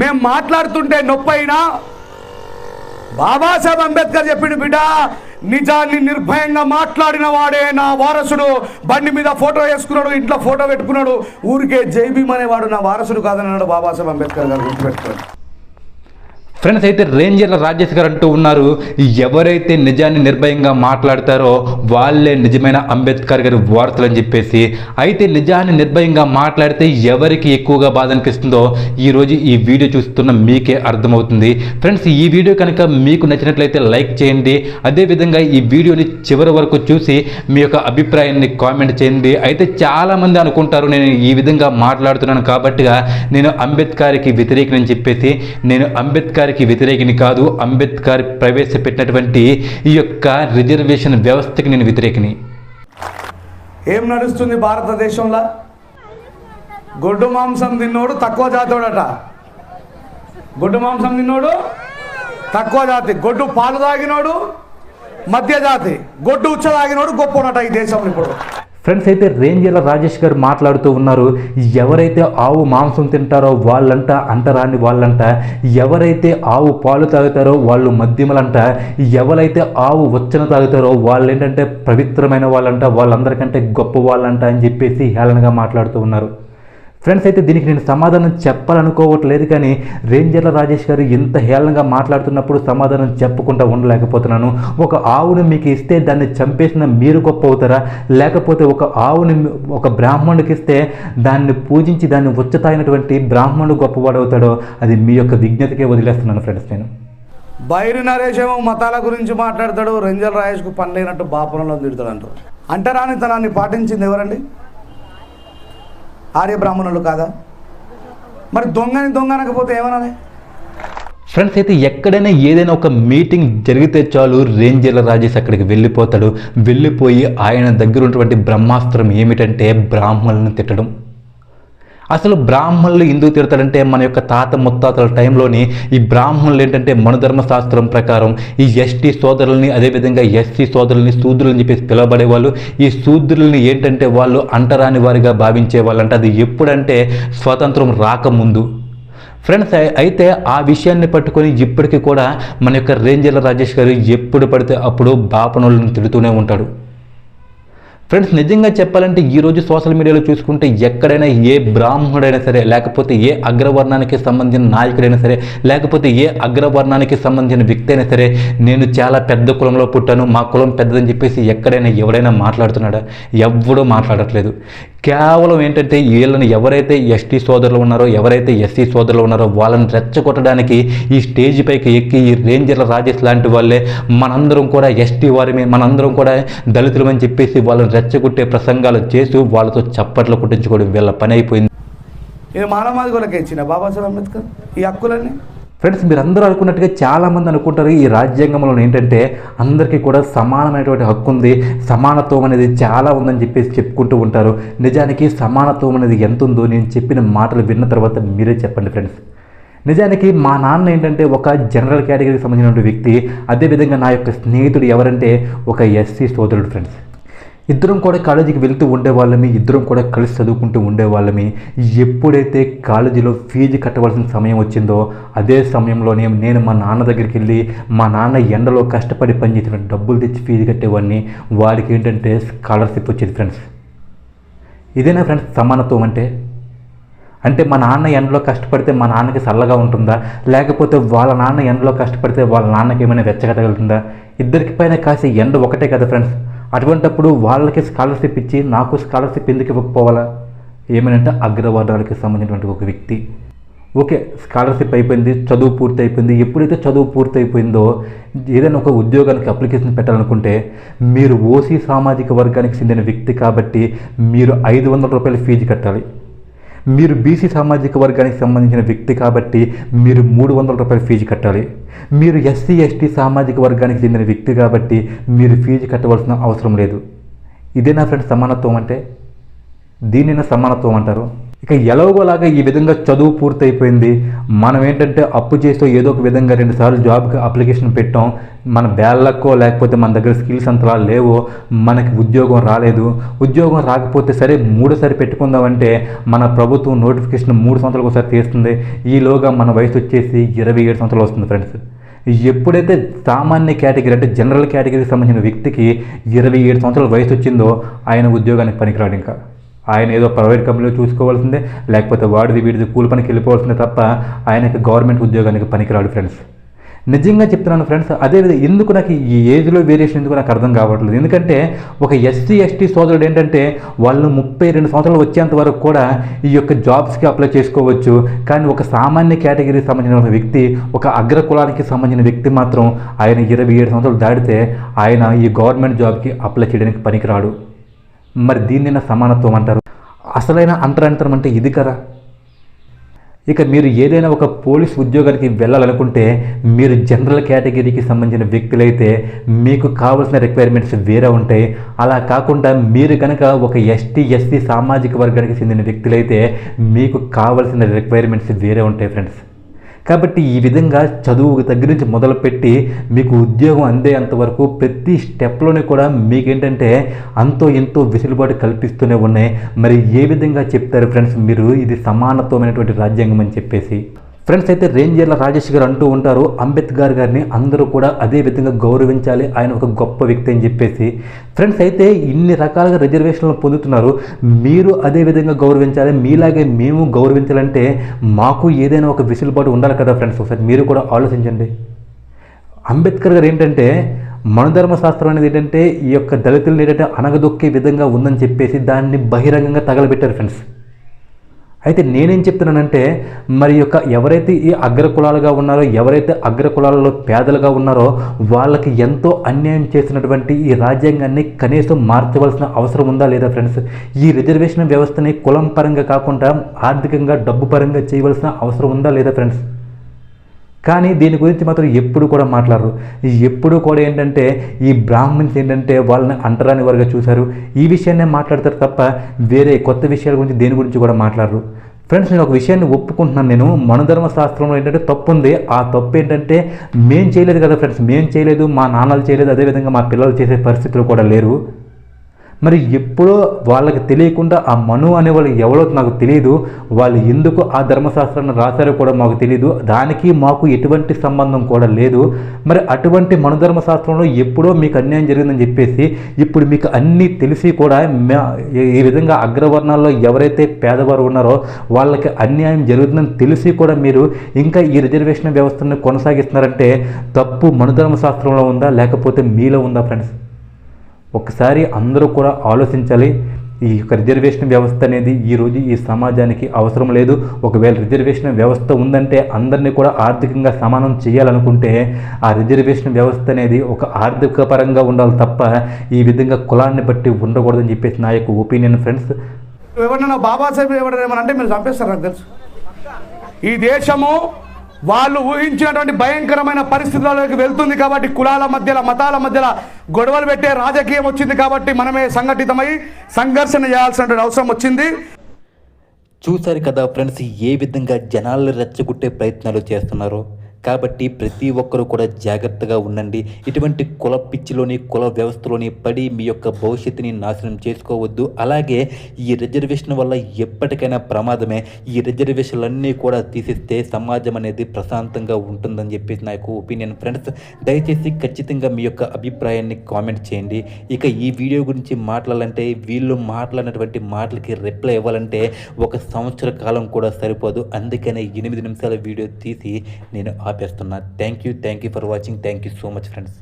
మేము మాట్లాడుతుంటే నొప్పి అయినా బాబాసాహెబ్ అంబేద్కర్ చెప్పిండు బిడ్డ నిజాన్ని నిర్భయంగా మాట్లాడిన వాడే నా వారసుడు. బండి మీద ఫోటో వేసుకున్నాడు ఇంట్లో ఫోటో పెట్టుకున్నాడు. ఊరికే జైబీమ్ అనేవాడు నా వారసుడు కాదని అన్నాడు బాబాసాహెబ్ అంబేద్కర్ గారు గుర్తుపెట్టుకోండి. ఫ్రెండ్స్ అయితే రేంజర్ల రాజేష్ గారు అంటూ ఉన్నారు ఎవరైతే నిజాన్ని నిర్భయంగా మాట్లాడతారో వాళ్ళే నిజమైన అంబేద్కర్ గారి వార్తలు అని చెప్పేసి అయితే నిజాన్ని నిర్భయంగా మాట్లాడితే ఎవరికి ఎక్కువగా బాధ అనిపిస్తుందో ఈరోజు ఈ వీడియో చూస్తున్న మీకే అర్థమవుతుంది. ఫ్రెండ్స్ ఈ వీడియో కనుక మీకు నచ్చినట్లయితే లైక్ చేయండి అదేవిధంగా ఈ వీడియోని చివరి వరకు చూసి మీ యొక్క అభిప్రాయాన్ని కామెంట్ చేయండి. అయితే చాలామంది అనుకుంటారు నేను ఈ విధంగా మాట్లాడుతున్నాను కాబట్టిగా నేను అంబేద్కర్కి వ్యతిరేకనని చెప్పేసి నేను అంబేద్కర్ అంబేద్కర్కి వ్యతిరేకిని కాదు అంబేద్కర్ ప్రవేశపెట్టినటువంటి ఈ యొక్క రిజర్వేషన్ వ్యవస్థకి నేను వ్యతిరేకిని. ఏం నడుస్తుంది భారతదేశంలో? గొడ్డు మాంసం తిన్నోడు తక్కువ జాతోడట. గొడ్డు మాంసం తిన్నోడు తక్కువ జాతి. గొడ్డు పాలు తాగినోడు మధ్య జాతి. గొడ్డు ఉచ్చ తాగినోడు గొప్పనట ఈ దేశం ఇప్పుడు. ఫ్రెండ్స్ అయితే రేంజర్ల రాజేష్ గారు మాట్లాడుతూ ఉన్నారు ఎవరైతే ఆవు మాంసం తింటారో వాళ్ళంట అంటరాని వాళ్ళంట ఎవరైతే ఆవు పాలు తాగుతారో వాళ్ళు మద్యములంట ఎవరైతే ఆవు వచ్చన తాగుతారో వాళ్ళు ఏంటంటే పవిత్రమైన వాళ్ళంట వాళ్ళందరికంటే గొప్ప వాళ్ళంట అని చెప్పేసి హేళనగా మాట్లాడుతూ ఉన్నారు. ఫ్రెండ్స్ అయితే దీనికి నేను సమాధానం చెప్పాలనుకోవట్లేదు కానీ రేంజర్ల రాజేష్ గారు ఇంత హేళనగా మాట్లాడుతున్నప్పుడు సమాధానం చెప్పకుండా ఉండలేకపోతున్నాను. ఒక ఆవును మీకు ఇస్తే దాన్ని చంపేసిన మీరు గొప్ప అవుతారా? లేకపోతే ఒక ఆవుని ఒక బ్రాహ్మణుడికి ఇస్తే దాన్ని పూజించి దాన్ని వచ్చతాయినటువంటి బ్రాహ్మణుడు గొప్పవాడు అవుతాడో అది మీ యొక్క విజ్ఞతకే వదిలేస్తున్నాను ఫ్రెండ్స్ నేను. బైరు నరేష్ ఏమో మతాల గురించి మాట్లాడతాడు రంజల్ రాయేష్కు లేనట్టు బాపురంలో తిడతాడు అంటారు అంటరానితనాన్ని పాటించింది ఎవరండి? ఆర్య బ్రాహ్మణులు కాదా? మరి దొంగని దొంగ అనకపోతే ఏమనాలి? ఫ్రెండ్స్ అయితే ఎక్కడైనా ఏదైనా ఒక మీటింగ్ జరిగితే చాలు రేంజర్ల రాజేష్ అక్కడికి వెళ్ళిపోతాడు. వెళ్ళిపోయి ఆయన దగ్గర ఉన్నటువంటి బ్రహ్మాస్త్రం ఏమిటంటే బ్రాహ్మణులను తిట్టడం. అసలు బ్రాహ్మణులు ఎందుకు తిడతాడంటే మన యొక్క తాత ముత్తాతల టైంలోని ఈ బ్రాహ్మణులు ఏంటంటే మనుధర్మ శాస్త్రం ప్రకారం ఈ ఎస్టీ సోదరుల్ని అదేవిధంగా ఎస్సీ సోదరుల్ని శూద్రులని చెప్పేసి పిలవబడేవాళ్ళు. ఈ శూద్రుల్ని ఏంటంటే వాళ్ళు అంటరాని వారిగా భావించే వాళ్ళంటే. అది ఎప్పుడంటే స్వాతంత్రం రాకముందు. ఫ్రెండ్స్ అయితే ఆ విషయాన్ని పట్టుకొని ఇప్పటికీ కూడా మన యొక్క రేంజర్ల రాజేష్ గారు ఎప్పుడు పడితే అప్పుడు బాపనోళ్ళని తిడుతూనే ఉంటాడు. ఫ్రెండ్స్ నిజంగా చెప్పాలంటే ఈరోజు సోషల్ మీడియాలో చూసుకుంటే ఎక్కడైనా ఏ బ్రాహ్మణుడైనా సరే లేకపోతే ఏ అగ్రవర్ణానికి సంబంధించిన నాయకుడైనా సరే లేకపోతే ఏ అగ్రవర్ణానికి సంబంధించిన వ్యక్తి అయినా సరే నేను చాలా పెద్ద కులంలో పుట్టాను మా కులం పెద్దదని చెప్పేసి ఎక్కడైనా ఎవడైనా మాట్లాడుతున్నాడా? ఎవ్వడూ మాట్లాడట్లేదు. కేవలం ఏంటంటే వీళ్ళని ఎవరైతే ఎస్టీ సోదరులు ఉన్నారో ఎవరైతే ఎస్సీ సోదరులు ఉన్నారో వాళ్ళని రెచ్చగొట్టడానికి ఈ స్టేజ్ పైకి ఎక్కి ఈ రేంజర్ల రాజేష్ లాంటి వాళ్ళే మనందరం కూడా ఎస్టీ వారిమే మనందరం కూడా దళితులమని చెప్పేసి వాళ్ళని రెచ్చగొట్టే ప్రసంగాలు చేస్తూ వాళ్ళతో చప్పట్లు కొట్టించుకోవడం వీళ్ళ పని అయిపోయింది. ఇది మానవాదికులకే ఇచ్చిన బాబాసాహెబ్ అంబేద్కర్ ఈ హక్కులన్నీ? ఫ్రెండ్స్ మీరు అందరూ అనుకున్నట్టుగా చాలామంది అనుకుంటారు ఈ రాజ్యాంగంలో ఏంటంటే అందరికీ కూడా సమానమైనటువంటి హక్కు ఉంది సమానత్వం అనేది చాలా ఉందని చెప్పేసి చెప్పుకుంటూ ఉంటారు. నిజానికి సమానత్వం అనేది ఎంత ఉందో నేను చెప్పిన మాటలు విన్న తర్వాత మీరే చెప్పండి ఫ్రెండ్స్ నిజానికి మా నాన్న ఏంటంటే ఒక జనరల్ కేటగిరీకి సంబంధించినటువంటి వ్యక్తి అదేవిధంగా నా యొక్క స్నేహితుడు ఎవరంటే ఒక ఎస్సీ సోదరుడు ఫ్రెండ్స్ ఇద్దరం కూడా కాలేజీకి వెళ్తూ ఉండేవాళ్ళమి ఇద్దరం కూడా కలిసి చదువుకుంటూ ఉండేవాళ్ళమి. ఎప్పుడైతే కాలేజీలో ఫీజు కట్టవలసిన సమయం వచ్చిందో అదే సమయంలోనే నేను మా నాన్న దగ్గరికి వెళ్ళి మా నాన్న ఎండలో కష్టపడి పనిచేసిన డబ్బులు తెచ్చి ఫీజు కట్టేవాడిని. వాడికి ఏంటంటే స్కాలర్షిప్ వచ్చేది ఫ్రెండ్స్. ఇదేనా ఫ్రెండ్స్ సమానత్వం అంటే? అంటే మా నాన్న ఎండలో కష్టపడితే మా నాన్నకి చల్లగా ఉంటుందా? లేకపోతే వాళ్ళ నాన్న ఎండలో కష్టపడితే వాళ్ళ నాన్నకి ఏమైనా వెచ్చగట్టగలుగుతుందా ఇద్దరికి పైన కాసే ఎండ ఒకటే కదా ఫ్రెండ్స్. అటువంటప్పుడు వాళ్ళకి స్కాలర్షిప్ ఇచ్చి నాకు స్కాలర్షిప్ ఎందుకు ఇవ్వకపోవాలా? ఏమనంటే అగ్రవర్ణాలకు సంబంధించినటువంటి ఒక వ్యక్తి. ఓకే స్కాలర్షిప్ అయిపోయింది చదువు పూర్తి అయిపోయింది. ఎప్పుడైతే చదువు పూర్తి అయిపోయిందో ఏదైనా ఒక ఉద్యోగానికి అప్లికేషన్ పెట్టాలనుకుంటే మీరు ఓసీ సామాజిక వర్గానికి చెందిన వ్యక్తి కాబట్టి మీరు ఐదు వందల రూపాయల ఫీజు కట్టాలి. మీరు బీసీ సామాజిక వర్గానికి సంబంధించిన వ్యక్తి కాబట్టి మీరు మూడు వందల రూపాయల ఫీజు కట్టాలి. మీరు ఎస్సీ ఎస్టీ సామాజిక వర్గానికి చెందిన వ్యక్తి కాబట్టి మీరు ఫీజు కట్టవలసిన అవసరం లేదు. ఇదే నా ఫ్రెండ్ సమానత్వం అంటే? దీనినే సమానత్వం అంటారు? ఇక ఎలాగోలాగా ఈ విధంగా చదువు పూర్తయిపోయింది. మనం ఏంటంటే అప్పు చేస్తూ ఏదో ఒక విధంగా రెండుసార్లు జాబ్కి అప్లికేషన్ పెట్టాం. మన బ్యాళ్ళకో లేకపోతే మన దగ్గర స్కిల్స్ అంతలా లేవో మనకి ఉద్యోగం రాలేదు. ఉద్యోగం రాకపోతే సరే మూడోసారి పెట్టుకుందామంటే మన ప్రభుత్వం నోటిఫికేషన్ మూడు సంవత్సరాలకు ఒకసారి తీస్తుంది. ఈలోగా మన వయసు వచ్చేసి ఇరవై ఏడు సంవత్సరాలు వస్తుంది ఫ్రెండ్స్. ఎప్పుడైతే సామాన్య కేటగిరీ అంటే జనరల్ కేటగిరీకి సంబంధించిన వ్యక్తికి ఇరవై ఏడు సంవత్సరాల వయసు వచ్చిందో ఆయన ఉద్యోగానికి పనికిరాడు ఇంకా. ఆయన ఏదో ప్రైవేట్ కంపెనీలో చూసుకోవాల్సిందే లేకపోతే వాడిది వీడిది కూలి పనికి వెళ్ళిపోవాల్సిందే తప్ప ఆయనకి గవర్నమెంట్ ఉద్యోగానికి పనికిరాడు ఫ్రెండ్స్ నిజంగా చెప్తున్నాను ఫ్రెండ్స్ అదేవిధంగా ఎందుకు నాకు ఈ ఏజ్లో వేరియేషన్ ఎందుకు నాకు అర్థం కావట్లేదు? ఎందుకంటే ఒక ఎస్సీ ఎస్టీ సోదరుడు ఏంటంటే వాళ్ళు ముప్పై రెండు సంవత్సరాలు వచ్చేంత వరకు కూడా ఈ యొక్క జాబ్స్కి అప్లై చేసుకోవచ్చు. కానీ ఒక సామాన్య కేటగిరీకి సంబంధించిన ఒక వ్యక్తి ఒక అగ్ర కులానికి సంబంధించిన వ్యక్తి మాత్రం ఆయన ఇరవై ఏడు సంవత్సరాలు దాటితే ఆయన ఈ గవర్నమెంట్ జాబ్కి అప్లై చేయడానికి పనికిరాడు. మరి దీన్ని సమానత్వం అంటారు? అసలైన అంతరాంతరం అంటే ఇది కదా. ఇక మీరు ఏదైనా ఒక పోలీస్ ఉద్యోగానికి వెళ్ళాలనుకుంటే మీరు జనరల్ కేటగిరీకి సంబంధించిన వ్యక్తులైతే మీకు కావాల్సిన రిక్వైర్మెంట్స్ వేరే ఉంటాయి. అలా కాకుండా మీరు కనుక ఒక ఎస్టీ ఎస్సీ సామాజిక వర్గానికి చెందిన వ్యక్తులైతే మీకు కావాల్సిన రిక్వైర్మెంట్స్ వేరే ఉంటాయి ఫ్రెండ్స్ కాబట్టి ఈ విధంగా చదువు దగ్గర నుంచి మొదలుపెట్టి మీకు ఉద్యోగం అందేంత వరకు ప్రతి స్టెప్లోనే కూడా మీకేంటంటే అంతో ఎంతో వెసులుబాటు కల్పిస్తూనే ఉన్నాయి. మరి ఏ విధంగా చెప్తారు ఫ్రెండ్స్ మీరు? ఇది సమానత్వమైనటువంటి రాజ్యాంగం అని చెప్పేసి. ఫ్రెండ్స్ అయితే రేంజర్ల రాజేష్ గారు అంటూ ఉంటారు అంబేద్కర్ గారిని అందరూ కూడా అదే విధంగా గౌరవించాలి ఆయన ఒక గొప్ప వ్యక్తి అని చెప్పేసి. ఫ్రెండ్స్ అయితే ఇన్ని రకాలుగా రిజర్వేషన్లు పొందుతున్నారు మీరు అదే విధంగా గౌరవించాలి మీలాగే మేము గౌరవించాలంటే మాకు ఏదైనా ఒక విసులుబాటు ఉండాలి కదా ఫ్రెండ్స్ ఒకసారి మీరు కూడా ఆలోచించండి. అంబేద్కర్ గారు ఏంటంటే మనధర్మ శాస్త్రం అనేది ఏంటంటే ఈ యొక్క దళితులను ఏంటంటే అనగదొక్కే విధంగా ఉందని చెప్పేసి దాన్ని బహిరంగంగా తగలబెట్టారు ఫ్రెండ్స్ అయితే నేనేం చెప్తున్నానంటే మరి యొక్క ఎవరైతే ఈ అగ్ర కులాలుగా ఉన్నారో ఎవరైతే అగ్ర కులాలలో పేదలుగా ఉన్నారో వాళ్ళకి ఎంతో అన్యాయం చేసినటువంటి ఈ రాజ్యాంగాన్ని కనీసం మార్చవలసిన అవసరం ఉందా లేదా ఫ్రెండ్స్? ఈ రిజర్వేషన్ వ్యవస్థని కులం పరంగా కాకుండా ఆర్థికంగా డబ్బు పరంగా చేయవలసిన అవసరం ఉందా లేదా ఫ్రెండ్స్? కానీ దీని గురించి మాత్రం ఎప్పుడు కూడా మాట్లాడరు. ఎప్పుడు కూడా ఏంటంటే ఈ బ్రాహ్మణ్స్ ఏంటంటే వాళ్ళని అంటరాని వారుగా చూశారు. ఈ విషయాన్నే మాట్లాడతారు తప్ప వేరే కొత్త విషయాల గురించి దేని గురించి కూడా మాట్లాడరు. ఫ్రెండ్స్ నేను ఒక విషయాన్ని ఒప్పుకుంటున్నాను. నేను మనధర్మ శాస్త్రంలో ఏంటంటే తప్పు ఉంది. ఆ తప్పు ఏంటంటే మేం చేయలేదు కదా ఫ్రెండ్స్. మేం చేయలేదు మా నాన్నలు చేయలేదు. అదేవిధంగా మా పిల్లలు చేసే పరిస్థితులు కూడా లేరు. మరి ఎప్పుడో వాళ్ళకి తెలియకుండా ఆ మను అనే వాళ్ళు ఎవరో నాకు తెలియదు వాళ్ళు ఎందుకు ఆ ధర్మశాస్త్రాన్ని రాశారో కూడా మాకు తెలియదు దానికి మాకు ఎటువంటి సంబంధం కూడా లేదు. మరి అటువంటి మనుధర్మశాస్త్రంలో ఎప్పుడో మీకు అన్యాయం జరిగిందని చెప్పేసి ఇప్పుడు మీకు అన్నీ తెలిసి కూడా ఈ విధంగా అగ్రవర్ణాల్లో ఎవరైతే పేదవారు ఉన్నారో వాళ్ళకి అన్యాయం జరుగుతుందని తెలిసి కూడా మీరు ఇంకా ఈ రిజర్వేషన్ వ్యవస్థను కొనసాగిస్తున్నారంటే తప్పు మనుధర్మశాస్త్రంలో ఉందా? లేకపోతే మీలో ఉందా ఫ్రెండ్స్? ఒకసారి అందరూ కూడా ఆలోచించాలి ఈ యొక్క రిజర్వేషన్ వ్యవస్థ అనేది ఈరోజు ఈ సమాజానికి అవసరం లేదు. ఒకవేళ రిజర్వేషన్ వ్యవస్థ ఉందంటే అందరినీ కూడా ఆర్థికంగా సమానం చేయాలనుకుంటే ఆ రిజర్వేషన్ వ్యవస్థ అనేది ఒక ఆర్థిక పరంగా ఉండాలి తప్ప ఈ విధంగా కులాన్ని బట్టి ఉండకూడదని చెప్పేసి నా యొక్క ఒపీనియన్ ఫ్రెండ్స్. ఎవరైనా బాబాసాహెబ్ ఎవరైనా అంటే మీరు చంపేస్తారు నాకు తెలుసు. ఈ దేశము వాళ్ళు ఊహించినటువంటి భయంకరమైన పరిస్థితులలోకి వెళ్తుంది కాబట్టి కులాల మధ్యలో మతాల మధ్యలో గొడవలు పెట్టే రాజకీయం వచ్చింది కాబట్టి మనమే సంఘటితమై సంఘర్షణ చేయాల్సినటువంటి అవసరం వచ్చింది. చూశారు కదా ఫ్రెండ్స్ ఏ విధంగా జనాలను రెచ్చగొట్టే ప్రయత్నాలు చేస్తున్నారో? కాబట్టి ప్రతి ఒక్కరూ కూడా జాగ్రత్తగా ఉండండి. ఇటువంటి కుల పిచ్చిలోని కుల వ్యవస్థలోని పడి మీ యొక్క భవిష్యత్తుని నాశనం చేసుకోవద్దు. అలాగే ఈ రిజర్వేషన్ వల్ల ఎప్పటికైనా ప్రమాదమే. ఈ రిజర్వేషన్లన్నీ కూడా తీసిస్తే సమాజం అనేది ప్రశాంతంగా ఉంటుందని చెప్పేసి నా యొక్క ఒపీనియన్. ఫ్రెండ్స్ దయచేసి ఖచ్చితంగా మీ యొక్క అభిప్రాయాన్ని కామెంట్ చేయండి. ఇక ఈ వీడియో గురించి మాట్లాడాలంటే వీళ్ళు మాట్లాడినటువంటి మాటలకి రిప్లై ఇవ్వాలంటే ఒక సంవత్సర కాలం కూడా సరిపోదు. అందుకనే ఎనిమిది నిమిషాల వీడియో తీసి నేను ఆపేస్తున్నా. Thank you thank you for watching thank you so much friends